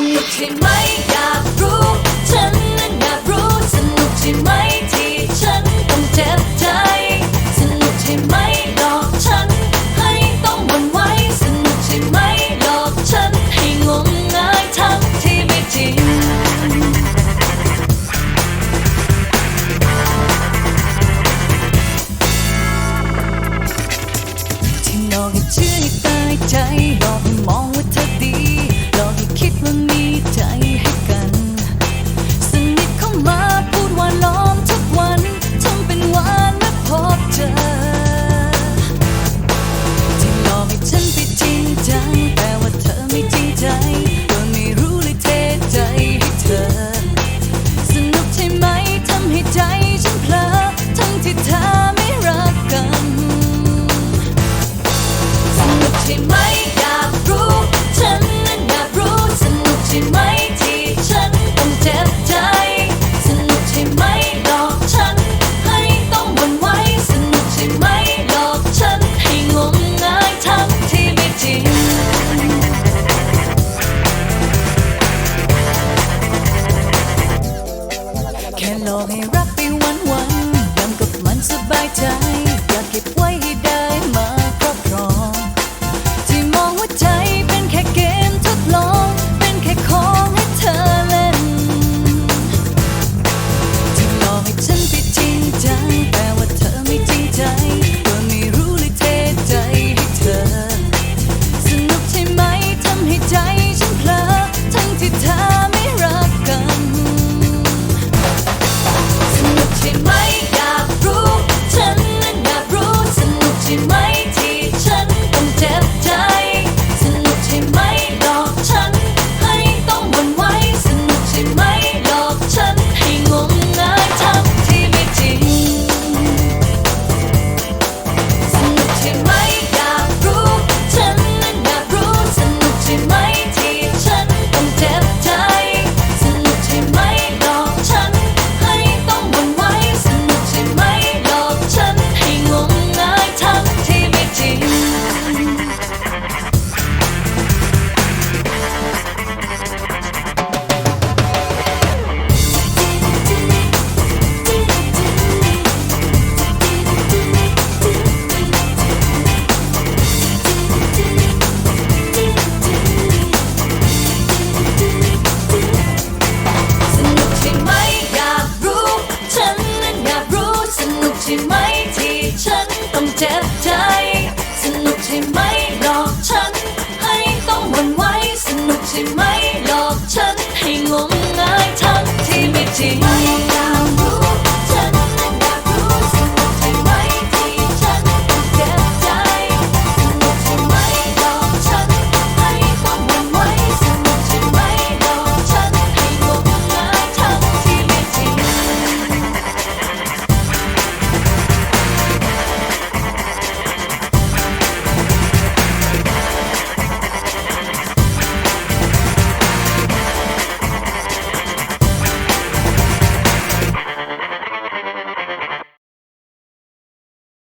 ถูกใช่ไหมอยากรู้ ฉันนั้นอยากรู้สนุกใช่ไหมที่ฉันต้องเจ็บใจ สนุกใช่ไหมหลอกฉัน ให้ต้องบันไวสนุกใช่ไหมหลอกฉันให้งมงายทั้ที่ไม่จริง ที่นอกให้ชื่อตายใจ แค่หลอกให้รับไปวันวันยำกับมันสบายใจ อยากเก็บไว้ watching.